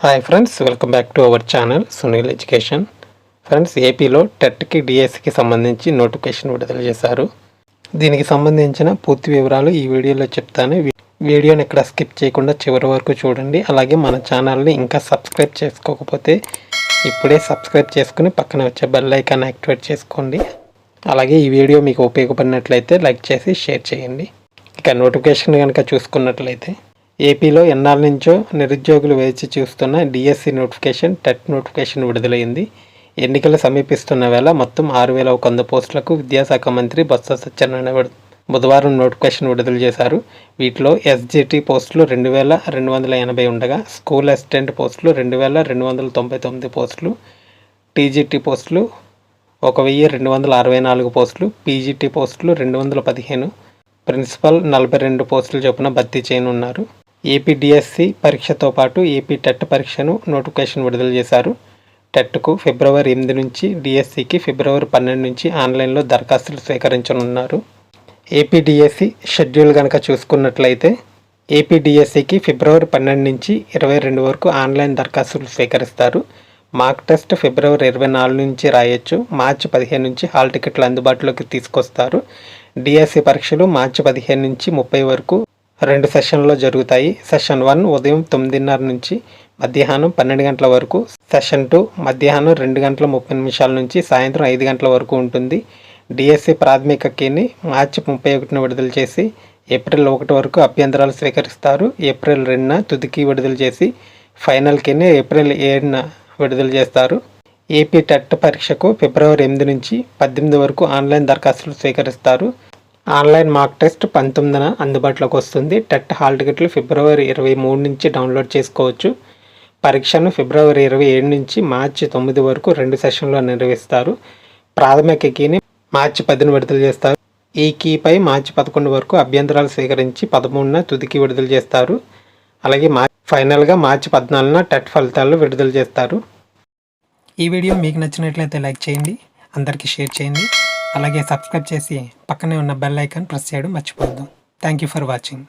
Hi friends welcome back to our channel Sunil Education friends ఏపీలో టెట్కి డిఎస్సికి సంబంధించి నోటిఫికేషన్ విడుదల చేశారు. దీనికి సంబంధించిన పూర్తి వివరాలు ఈ వీడియోలో చెప్తాను. వీడియోని ఎక్కడ స్కిప్ చేయకుండా చివరి వరకు చూడండి. అలాగే మన ఛానల్ని ఇంకా సబ్స్క్రైబ్ చేసుకోకపోతే ఇప్పుడే సబ్స్క్రైబ్ చేసుకుని పక్కన వచ్చే బెల్ ఐకాన్ యాక్టివేట్ చేసుకోండి. అలాగే ఈ వీడియో మీకు ఉపయోగపడినట్లయితే లైక్ చేసి షేర్ చేయండి. ఇక నోటిఫికేషన్ కనుక చూసుకున్నట్లయితే ఏపీలో ఎన్నాళ్ళ నుంచో నిరుద్యోగులు వేచి చూస్తున్న డిఎస్సి నోటిఫికేషన్ టెట్ నోటిఫికేషన్ విడుదలైంది. ఎన్నికలు సమీపిస్తున్న వేళ మొత్తం ఆరు వేల ఒక వంద పోస్టులకు విద్యాశాఖ మంత్రి బొత్స సత్యనారాయణ బుధవారం నోటిఫికేషన్ విడుదల చేశారు. వీటిలో ఎస్జిటి పోస్టులు రెండు వేల రెండు వందల ఎనభై ఉండగా స్కూల్ అసిస్టెంట్ పోస్టులు రెండు వేల రెండు వందల తొంభై తొమ్మిది పోస్టులు టీజీటీ పోస్టులు ఒక వెయ్యి రెండు వందల అరవై నాలుగు పోస్టులు పీజీటీ పోస్టులు రెండు వందల పదిహేను ప్రిన్సిపల్ నలభై రెండు పోస్టులు చొప్పున భర్తీ చేయనున్నారు. ఏపీడిఎస్సి పరీక్షతో పాటు ఏపీ టెట్ పరీక్షను నోటిఫికేషన్ విడుదల చేశారు. టెట్కు ఫిబ్రవరి ఎనిమిది నుంచి డిఎస్సికి ఫిబ్రవరి పన్నెండు నుంచి ఆన్లైన్లో దరఖాస్తులు స్వీకరించనున్నారు ఏపీడిఎస్సి షెడ్యూల్ కనుక చూసుకున్నట్లయితే ఏపీడిఎస్సికి ఫిబ్రవరి పన్నెండు నుంచి ఇరవై రెండు వరకు ఆన్లైన్ దరఖాస్తులు స్వీకరిస్తారు మాక్ టెస్ట్ ఫిబ్రవరి ఇరవై నాలుగు నుంచి రాయొచ్చు. మార్చి పదిహేను నుంచి హాల్ టికెట్లు అందుబాటులోకి తీసుకొస్తారు. డిఎస్సి పరీక్షలు మార్చి పదిహేను నుంచి ముప్పై వరకు రెండు సెషన్లో జరుగుతాయి. సెషన్ వన్ ఉదయం తొమ్మిదిన్నర నుంచి మధ్యాహ్నం పన్నెండు గంటల వరకు. సెషన్ టూ మధ్యాహ్నం రెండు గంటల ముప్పై నిమిషాల నుంచి సాయంత్రం ఐదు గంటల వరకు ఉంటుంది. డిఎస్సి ప్రాథమిక కీని మార్చి ముప్పై ఒకటిన విడుదల చేసి ఏప్రిల్ ఒకటి వరకు అభ్యంతరాలు స్వీకరిస్తారు. ఏప్రిల్ రెండున తుదికి విడుదల చేసి ఫైనల్ కీని ఏప్రిల్ ఏడున విడుదల చేస్తారు. ఏపీ టెట్ పరీక్షకు ఫిబ్రవరి ఎనిమిది నుంచి పద్దెనిమిది వరకు ఆన్లైన్ దరఖాస్తులు స్వీకరిస్తారు. ఆన్లైన్ మాక్ టెస్ట్ పంతొమ్మిదిన అందుబాటులోకి వస్తుంది. టెట్ హాల్ టికెట్లు ఫిబ్రవరి ఇరవై మూడు నుంచి డౌన్లోడ్ చేసుకోవచ్చు. పరీక్షను ఫిబ్రవరి ఇరవై ఏడు నుంచి మార్చి తొమ్మిది వరకు రెండు సెషన్లో నిర్వహిస్తారు. ప్రాథమిక కీని మార్చి పదిన విడుదల చేస్తారు. ఈ కీపై మార్చి పదకొండు వరకు అభ్యంతరాలు స్వీకరించి పదమూడున తుదికి విడుదల చేస్తారు. అలాగే మార్చి ఫైనల్గా మార్చి పద్నాలుగున టెట్ ఫలితాలు విడుదల చేస్తారు. ఈ వీడియో మీకు నచ్చినట్లయితే లైక్ చేయండి. అందరికీ షేర్ చేయండి. అలాగే సబ్స్క్రైబ్ చేసి పక్కనే ఉన్న బెల్ ఐకాన్ ప్రెస్ చేయడం మర్చిపోవద్దు. Thank you for watching